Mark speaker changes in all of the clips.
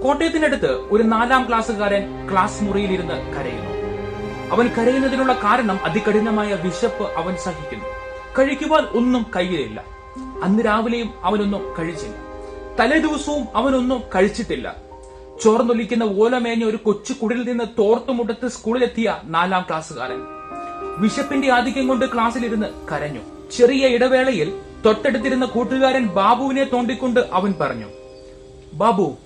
Speaker 1: കോട്ടയത്തിനടുത്ത് ഒരു നാലാം ക്ലാസ്സുകാരൻ ക്ലാസ് മുറിയിലിരുന്ന് കരയുന്നു. അവൻ കരയുന്നതിനുള്ള കാരണം അതികഠിനമായ വിശപ്പ് അവൻ സഹിക്കുന്നു. കഴിക്കുവാൻ ഒന്നും കയ്യിലില്ല അന്ന് രാവിലെയും അവനൊന്നും കഴിച്ചില്ല. തലേ ദിവസവും അവനൊന്നും കഴിച്ചിട്ടില്ല. ചോർന്നൊലിക്കുന്ന ഓലമേഞ്ഞ ഒരു കൊച്ചു കുടിലിൽ നിന്ന് തോർത്തുമുട്ടത്ത് സ്കൂളിലെത്തിയ നാലാം ക്ലാസ്സുകാരൻ. വിശപ്പിന്റെ ആധിക്യം കൊണ്ട് ക്ലാസ്സിലിരുന്ന് കരഞ്ഞു. ചെറിയ ഇടവേളയിൽ തൊട്ടടുത്തിരുന്ന കൂട്ടുകാരൻ ബാബുവിനെ തോണ്ടിക്കൊണ്ട് അവൻ പറഞ്ഞു ബാബു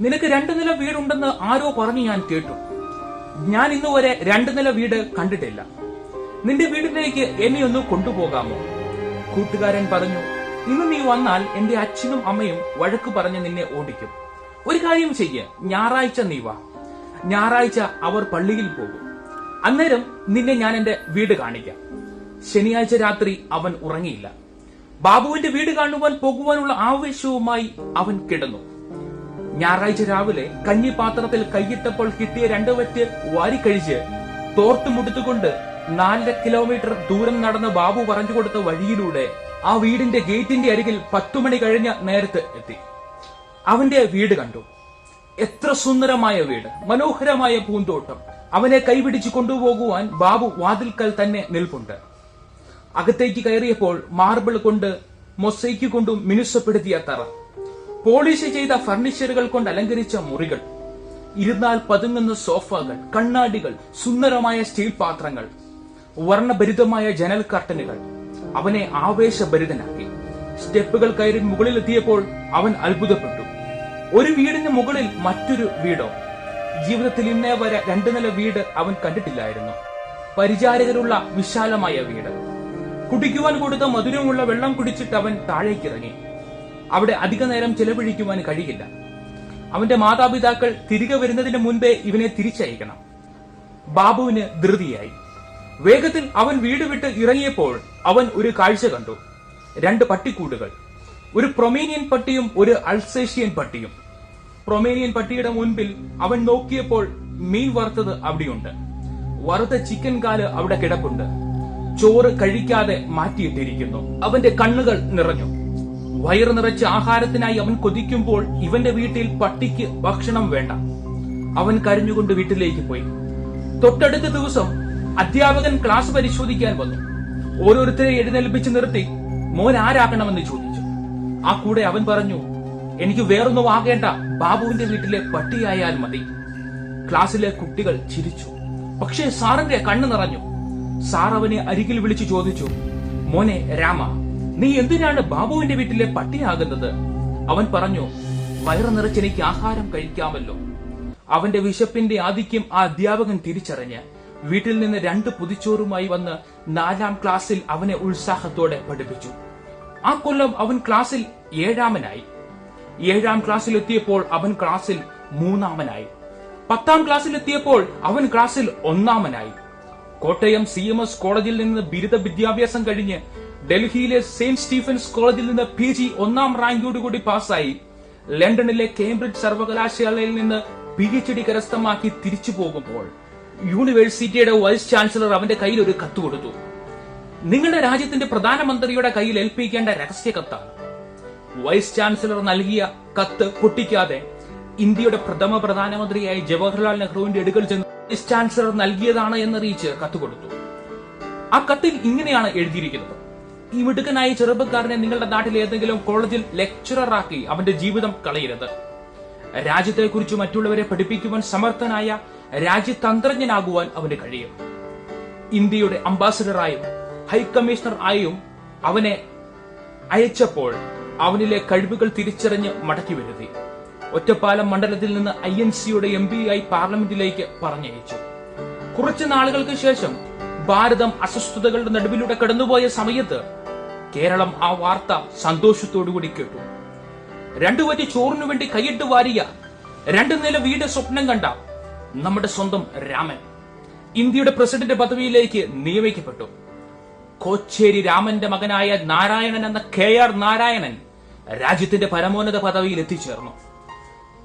Speaker 1: നിനക്ക് രണ്ടു നില വീടുണ്ടെന്ന് ആരോ പറഞ്ഞു ഞാൻ കേട്ടു. ഞാൻ ഇന്നുവരെ രണ്ടു നില വീട് കണ്ടിട്ടില്ല. നിന്റെ വീടിലേക്ക് എന്നെ ഒന്ന് കൊണ്ടുപോകാമോ? കൂട്ടുകാരൻ പറഞ്ഞു ഇന്ന് നീ വന്നാൽ എന്റെ അച്ഛനും അമ്മയും വഴക്ക് പറഞ്ഞ് നിന്നെ ഓടിക്കും. ഒരു കാര്യം ചെയ്യ ഞായറാഴ്ച നീ വാ. ഞായറാഴ്ച അവർ പള്ളിയിൽ പോകും. അന്നേരം നിന്നെ ഞാൻ എന്റെ വീട് കാണിക്കാം. ശനിയാഴ്ച രാത്രി അവൻ ഉറങ്ങിയില്ല. ബാബുവിന്റെ വീട് കാണുവാൻ പോകുവാനുള്ള ആവേശവുമായി അവൻ കിടന്നു. ഞായറാഴ്ച രാവിലെ കഞ്ഞിപാത്രത്തിൽ കൈയിട്ടപ്പോൾ കിട്ടിയ രണ്ടു വറ്റ് വാരിക്കഴിച്ച് തോർത്ത് മുടുത്തുകൊണ്ട് നാലര കിലോമീറ്റർ ദൂരം നടന്ന് ബാബു പറഞ്ഞു കൊടുത്ത വഴിയിലൂടെ ആ വീടിന്റെ ഗേറ്റിന്റെ അരികിൽ പത്തുമണി കഴിഞ്ഞ നേരത്ത് എത്തി. അവന്റെ വീട് കണ്ടു. എത്ര സുന്ദരമായ വീട്. മനോഹരമായ പൂന്തോട്ടം. അവനെ കൈപിടിച്ച് കൊണ്ടുപോകുവാൻ ബാബു വാതിൽക്കൽ തന്നെ നിൽപ്പുണ്ട്. അകത്തേക്ക് കയറിയപ്പോൾ മാർബിൾ കൊണ്ട് മൊസൈക്ക് കൊണ്ടും മിനുസപ്പെടുത്തിയ തറ. പോളിഷ് ചെയ്ത ഫർണിച്ചറുകൾ കൊണ്ട് അലങ്കരിച്ച മുറികൾ ഇരുന്നാൽ പതുങ്ങുന്ന സോഫകൾ കണ്ണാടികൾ സുന്ദരമായ സ്റ്റീൽ പാത്രങ്ങൾ വർണഭരിതമായ ജനൽ കർട്ടനുകൾ അവനെ ആവേശഭരിതനാക്കി. സ്റ്റെപ്പുകൾ കയറി മുകളിലെത്തിയപ്പോൾ അവൻ അത്ഭുതപ്പെട്ടു. ഒരു വീടിന് മുകളിൽ മറ്റൊരു വീടോ? ജീവിതത്തിൽ ഇന്നേ വരെ രണ്ടു നില വീട് അവൻ കണ്ടിട്ടില്ലായിരുന്നു. പരിചാരകരുള്ള വിശാലമായ വീട്. കുടിക്കുവാൻ കൊടുത്ത മധുരമുള്ള വെള്ളം കുടിച്ചിട്ട് അവൻ താഴേക്കിറങ്ങി. അവിടെ അധിക നേരം ചെലവഴിക്കുവാൻ കഴിയില്ല. അവന്റെ മാതാപിതാക്കൾ തിരികെ വരുന്നതിന് മുൻപേ ഇവനെ തിരിച്ചയക്കണം. ബാബുവിന് ധൃതിയായി. വേഗത്തിൽ അവൻ വീട് വിട്ട് ഇറങ്ങിയപ്പോൾ അവൻ ഒരു കാഴ്ച കണ്ടു. രണ്ട് പട്ടിക്കൂടുകൾ. ഒരു പ്രൊമേനിയൻ പട്ടിയും ഒരു അൾസേഷ്യൻ പട്ടിയും. പ്രൊമേനിയൻ പട്ടിയുടെ മുൻപിൽ അവൻ നോക്കിയപ്പോൾ മീൻ വറുത്തത് അവിടെയുണ്ട്. വറുത്ത ചിക്കൻ കാൽ അവിടെ കിടപ്പുണ്ട്. ചോറ് കഴിക്കാതെ മാറ്റിയിട്ടിരിക്കുന്നു. അവന്റെ കണ്ണുകൾ നിറഞ്ഞു. വയറ് നിറച്ച് ആഹാരത്തിനായി അവൻ കൊതിക്കുമ്പോൾ ഇവന്റെ വീട്ടിൽ പട്ടിക്ക് ഭക്ഷണം വേണ്ട. അവൻ കരഞ്ഞുകൊണ്ട് വീട്ടിലേക്ക് പോയി. തൊട്ടടുത്ത ദിവസം അധ്യാപകൻ ക്ലാസ് പരിശോധിക്കാൻ വന്നു. ഓരോരുത്തരെ എഴുന്നേൽപ്പിച്ച് നിർത്തി മോൻ ആരാക്കണമെന്ന് ചോദിച്ചു. ആ കൂടെ അവൻ പറഞ്ഞു എനിക്ക് വേറൊന്നും ആകേണ്ട. ബാബുവിന്റെ വീട്ടിലെ പട്ടിയായാൽ മതി. ക്ലാസ്സിലെ കുട്ടികൾ ചിരിച്ചു. പക്ഷേ സാറിന്റെ കണ്ണു നിറഞ്ഞു. സാർ അവനെ അരികിൽ വിളിച്ചു ചോദിച്ചു മോനെ രാമ നീ എന്തിനാണ് ബാബുവിന്റെ വീട്ടിലെ പട്ടിയാകുന്നത് അവൻ പറഞ്ഞു വയറു നിറച്ചെനിക്ക് ആഹാരം കഴിക്കാമല്ലോ. അവന്റെ വിശപ്പിന്റെ ആധിക്യം ആ അധ്യാപകൻ തിരിച്ചറിഞ്ഞ്. വീട്ടിൽ നിന്ന് രണ്ട് പുതിച്ചോറുമായി വന്ന് നാലാം ക്ലാസ്സിൽ അവനെ ഉത്സാഹത്തോടെ പഠിപ്പിച്ചു. ആ കൊല്ലം അവൻ ക്ലാസ്സിൽ ഏഴാമനായി. ഏഴാം ക്ലാസ്സിൽ എത്തിയപ്പോൾ അവൻ ക്ലാസ്സിൽ മൂന്നാമനായി. പത്താം ക്ലാസ്സിൽ എത്തിയപ്പോൾ അവൻ ക്ലാസ്സിൽ ഒന്നാമനായി. കോട്ടയം സി എം എസ് കോളേജിൽ നിന്ന് ബിരുദ വിദ്യാഭ്യാസം കഴിഞ്ഞ് ഡൽഹിയിലെ സെയിന്റ് സ്റ്റീഫൻസ് കോളേജിൽ നിന്ന് പി ജി ഒന്നാം റാങ്കോടുകൂടി പാസ്സായി. ലണ്ടനിലെ കേംബ്രിഡ്ജ് സർവകലാശാലയിൽ നിന്ന് പി എച്ച് ഡി കരസ്ഥമാക്കി തിരിച്ചു പോകുമ്പോൾ യൂണിവേഴ്സിറ്റിയുടെ വൈസ് ചാൻസലർ അവന്റെ കയ്യിൽ ഒരു കത്ത് കൊടുത്തു. നിങ്ങളുടെ രാജ്യത്തിന്റെ പ്രധാനമന്ത്രിയുടെ കയ്യിൽ ഏൽപ്പിക്കേണ്ട രഹസ്യ കത്താണ്. വൈസ് ചാൻസലർ നൽകിയ കത്ത് പൊട്ടിക്കാതെ ഇന്ത്യയുടെ പ്രഥമ പ്രധാനമന്ത്രിയായ ജവഹർലാൽ നെഹ്റുവിന്റെ അടുക്കൽ ചെന്ന് വൈസ് ചാൻസലർ നൽകിയതാണ് എന്നറിയിച്ച് കത്ത് കൊടുത്തു. ആ കത്തിൽ ഇങ്ങനെയാണ് എഴുതിയിരിക്കുന്നത്. ഈ മിടുക്കനായ ചെറുപ്പക്കാരനെ നിങ്ങളുടെ നാട്ടിൽ ഏതെങ്കിലും കോളേജിൽ ലെക്ചററാക്കി അവന്റെ ജീവിതം കളയരുത്. രാജ്യത്തെക്കുറിച്ച് മറ്റുള്ളവരെ പഠിപ്പിക്കുവാൻ സമർത്ഥനായ രാജ്യതന്ത്രജ്ഞനാകുവാൻ അവന് കഴിയും. ഇന്ത്യയുടെ അംബാസഡറായും ഹൈക്കമ്മീഷണർ ആയും അവനെ അയച്ചപ്പോൾ അവനിലെ കഴിവുകൾ തിരിച്ചറിഞ്ഞ് മടക്കി വരുത്തി. ഒറ്റപ്പാലം മണ്ഡലത്തിൽ നിന്ന് ഐ എൻ സിയുടെ എം പി ആയി പാർലമെന്റിലേക്ക് പറഞ്ഞയച്ചു. കുറച്ച് നാളുകൾക്ക് ശേഷം ഭാരതം അസ്വസ്ഥതകളുടെ നടുവിലൂടെ കടന്നുപോയ സമയത്ത് കേരളം ആ വാർത്ത സന്തോഷത്തോടുകൂടി കേട്ടു. രണ്ടു വരി ചോറിനു വേണ്ടി കൈയിട്ട് വാരിയ രണ്ടു നില വീട് സ്വപ്നം കണ്ട നമ്മുടെ സ്വന്തം രാമൻ ഇന്ത്യയുടെ പ്രസിഡന്റ് പദവിയിലേക്ക് നിയമിക്കപ്പെട്ടു. കോച്ചേരി രാമന്റെ മകനായ നാരായണൻ എന്ന കെ ആർ നാരായണൻ രാജ്യത്തിന്റെ പരമോന്നത പദവിയിൽ എത്തിച്ചേർന്നു.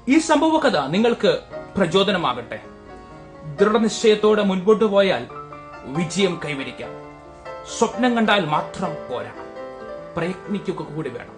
Speaker 1: ഈ സംഭവ കഥ നിങ്ങൾക്ക് പ്രചോദനമാകട്ടെ. ദൃഢനിശ്ചയത്തോടെ മുൻപോട്ട് പോയാൽ വിജയം കൈവരിക്കാം. സ്വപ്നം കണ്ടാൽ മാത്രം പോരാ. प्रयत्न क्यों का घोड़े बैठा